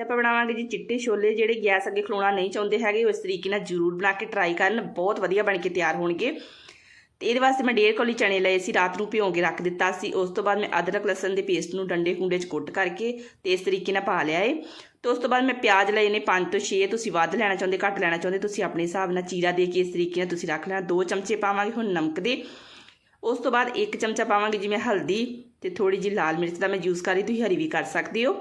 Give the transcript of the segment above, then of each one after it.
ਅੱਜ ਆਪਾਂ ਬਣਾਵਾਂਗੇ ਜੀ ਚਿੱਟੇ ਛੋਲੇ, ਜਿਹੜੇ ਗੈਸ ਅੱਗੇ ਖਲੋਣਾ ਨਹੀਂ ਚਾਹੁੰਦੇ ਹੈਗੇ, ਉਹ ਇਸ ਤਰੀਕੇ ਨਾਲ ਜ਼ਰੂਰ ਬਣਾ ਕੇ ਟਰਾਈ ਕਰਨ। ਬਹੁਤ ਵਧੀਆ ਬਣ ਕੇ ਤਿਆਰ ਹੋਣਗੇ। ਤੇ ਇਹਦੇ ਵਾਸਤੇ ਮੈਂ ਡੇਢ ਕੋਲੀ ਚਣੇ ਲਏ ਸੀ, ਰਾਤ ਨੂੰ ਭਿਉਂ ਕੇ ਰੱਖ ਦਿੱਤਾ ਸੀ। ਉਸ ਤੋਂ ਬਾਅਦ ਮੈਂ ਅਦਰਕ, ਲਸਣ ਦੇ ਪੇਸਟ ਨੂੰ ਡੰਡੇ ਖੁੰਡੇ 'ਚ ਕੁੱਟ ਕਰਕੇ ਤੇ ਇਸ ਤਰੀਕੇ ਨਾਲ ਪਾ ਲਿਆ ਏ। ਤੇ ਉਸ ਤੋਂ ਬਾਅਦ ਮੈਂ ਪਿਆਜ਼ ਲਏ ਨੇ 5 ਤੋਂ 6 ਤੁਸੀਂ ਵੱਧ ਲੈਣਾ ਚਾਹੁੰਦੇ, ਘੱਟ ਲੈਣਾ ਚਾਹੁੰਦੇ, ਤੁਸੀਂ ਆਪਣੇ ਹਿਸਾਬ ਨਾਲ ਚੀਰਾ ਦੇ ਕੇ ਇਸ ਤਰੀਕੇ ਨਾਲ ਤੁਸੀਂ ਰੱਖ ਲੈਣਾ। ਦੋ ਚਮਚੇ ਪਾਵਾਂਗੇ ਹੁਣ ਨਮਕ ਦੇ। ਉਸ ਤੋਂ ਬਾਅਦ ਇੱਕ ਚਮਚਾ ਪਾਵਾਂਗੇ ਜਿਵੇਂ ਹਲਦੀ ਤੇ ਥੋੜੀ ਜਿਹੀ ਲਾਲ ਮਿਰਚ ਦਾ ਮੈਂ ਯੂਜ਼ ਕਰੀ ਤੁਸੀਂ ਹਰੀ ਵੀ ਕਰ ਸਕਦੇ ਹੋ।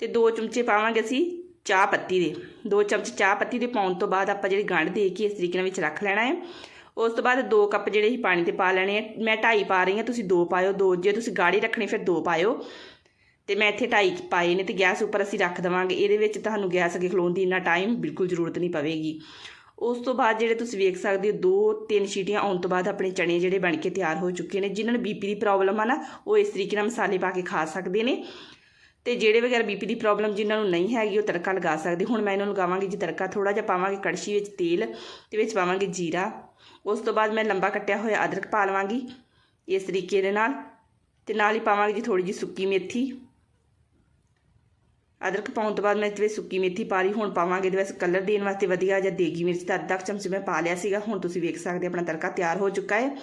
ਤੇ ਦੋ ਚਮਚੇ ਪਾਵਾਂਗੇ ਅਸੀਂ ਚਾਹ ਪੱਤੀ ਦੇ। ਦੋ ਚਮਚ ਚਾਹ ਪੱਤੀ ਦੇ ਪਾਉਣ ਤੋਂ ਬਾਅਦ ਆਪਾਂ ਜਿਹੜੀ ਗੰਢ ਦੇ ਕੇ ਇਸ ਤਰੀਕੇ ਨਾਲ ਵਿੱਚ ਰੱਖ ਲੈਣਾ ਹੈ। ਉਸ ਤੋਂ ਬਾਅਦ ਦੋ ਕੱਪ ਜਿਹੜੇ ਹੀ ਪਾਣੀ ਤੇ ਪਾ ਲੈਣੇ ਆ ਮੈਂ ਢਾਈ ਪਾ ਰਹੀ ਹਾਂ, ਤੁਸੀਂ ਦੋ ਪਾਇਓ। ਦੋ ਜੇ ਤੁਸੀਂ ਗਾੜੀ ਰੱਖਣੀ, ਫਿਰ ਦੋ ਪਾਇਓ। ਤੇ ਮੈਂ ਇੱਥੇ ਢਾਈ ਪਾਏ ਨੇ ਤੇ ਗੈਸ ਉੱਪਰ ਅਸੀਂ ਰੱਖ ਦਵਾਂਗੇ। ਇਹਦੇ ਵਿੱਚ ਤੁਹਾਨੂੰ ਗੈਸ ਅੱਗੇ ਖਲੋਣ ਦੀ ਇੰਨਾ ਟਾਈਮ ਬਿਲਕੁਲ ਜ਼ਰੂਰਤ ਨਹੀਂ ਪਵੇਗੀ। ਉਸ ਤੋਂ ਬਾਅਦ ਜਿਹੜੇ ਤੁਸੀਂ ਵੇਖ ਸਕਦੇ ਹੋ, ਦੋ ਤਿੰਨ ਸੀਟੀਆਂ ਆਉਣ ਤੋਂ ਬਾਅਦ ਆਪਣੇ ਚਣੇ ਜਿਹੜੇ ਬਣ ਕੇ ਤਿਆਰ ਹੋ ਚੁੱਕੇ ਨੇ। ਜਿਨ੍ਹਾਂ ਨੂੰ ਬੀਪੀ ਦੀ ਪ੍ਰੋਬਲਮ ਆ ਨਾ, ਉਹ ਇਸ ਤਰੀਕੇ ਨਾਲ ਮਸਾਲੇ ਪਾ ਕੇ ਖਾ ਸਕਦੇ ਨੇ। ਤੇ ਜਿਹੜੇ ਵਗੈਰਾ ਬੀਪੀ ਦੀ ਪ੍ਰੋਬਲਮ ਜਿਨ੍ਹਾਂ ਨੂੰ ਨਹੀਂ ਹੈਗੀ, ਉਹ ਤੜਕਾ ਲਗਾ ਸਕਦੇ। ਹੁਣ ਮੈਂ ਇਹਨਾਂ ਨੂੰ ਲਗਾਵਾਂਗੀ ਜੀ ਤੜਕਾ ਥੋੜਾ ਜਿਹਾ, ਪਾਵਾਂਗੇ ਕੜਛੀ ਵਿੱਚ ਤੇਲ ਤੇ ਵਿੱਚ ਪਾਵਾਂਗੇ ਜੀਰਾ। ਉਸ ਤੋਂ ਬਾਅਦ ਮੈਂ ਲੰਬਾ ਕੱਟਿਆ ਹੋਇਆ ਅਦਰਕ ਪਾ ਲਵਾਂਗੀ ਇਸ ਤਰੀਕੇ ਦੇ ਨਾਲ ਤੇ ਨਾਲ ਹੀ ਪਾਵਾਂਗੇ ਜੀ ਥੋੜੀ ਜੀ ਸੁੱਕੀ ਮੇਥੀ। ਅਦਰਕ ਪਾਉਣ ਤੋਂ ਬਾਅਦ ਮੈਂ ਇਹਦੇ ਵਿੱਚ ਸੁੱਕੀ ਮੇਥੀ ਪਾ ਲਈ ਹੁਣ ਪਾਵਾਂਗੇ ਇਹਦੇ ਵਿੱਚ ਕਲਰ ਦੇਣ ਵਾਸਤੇ ਵਧੀਆ ਜਿਹਾ ਦੇਗੀ ਮਿਰਚ ਦਾ ਅੱਧਾ ਕੁ ਚਮਚ ਮੈਂ ਪਾ ਲਿਆ ਸੀਗਾ। ਹੁਣ ਤੁਸੀਂ ਵੇਖ ਸਕਦੇ ਆਪਣਾ ਤੜਕਾ ਤਿਆਰ ਹੋ ਚੁੱਕਾ ਹੈ।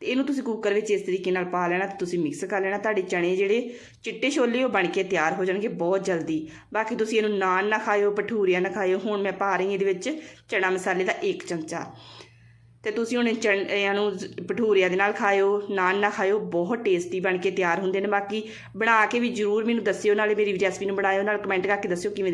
ਤੇ ਇਹਨੂੰ ਤੁਸੀਂ ਕੁੱਕਰ ਵਿੱਚ ਇਸ ਤਰੀਕੇ ਨਾਲ ਪਾ ਲੈਣਾ ਤੇ ਤੁਸੀਂ ਮਿਕਸ ਕਰ ਲੈਣਾ। ਤੁਹਾਡੇ ਚਣੇ ਜਿਹੜੇ ਚਿੱਟੇ ਛੋਲੇ ਉਹ ਬਣ ਕੇ ਤਿਆਰ ਹੋ ਜਾਣਗੇ ਬਹੁਤ ਜਲਦੀ। ਬਾਕੀ ਤੁਸੀਂ ਇਹਨੂੰ ਨਾਨ ਨਾ ਖਾਇਓ, ਭਟੂਰੀਆਂ ਨਾ ਖਾਇਓ। ਹੁਣ ਮੈਂ ਪਾ ਰਹੀ ਇਹਦੇ ਵਿੱਚ ਚਣਾ ਮਸਾਲੇ ਦਾ 1 ਚਮਚਾ। ਤੇ ਤੁਸੀਂ ਹੁਣ ਚਣਿਆਂ ਨੂੰ ਭਟੂਰੀਆਂ ਦੇ ਨਾਲ ਖਾਇਓ, ਨਾਨ ਨਾ ਖਾਇਓ, ਬਹੁਤ ਟੇਸਟੀ ਬਣ ਕੇ ਤਿਆਰ ਹੁੰਦੇ ਨੇ। ਬਾਕੀ ਬਣਾ ਕੇ ਵੀ ਜਰੂਰ ਮੈਨੂੰ ਦੱਸਿਓ, ਨਾਲੇ ਮੇਰੀ ਰੈਸਪੀ ਨੂੰ ਬਣਾਇਓ, ਨਾਲ ਕਮੈਂਟ ਕਰਕੇ ਦੱਸਿਓ ਕਿਵੇਂ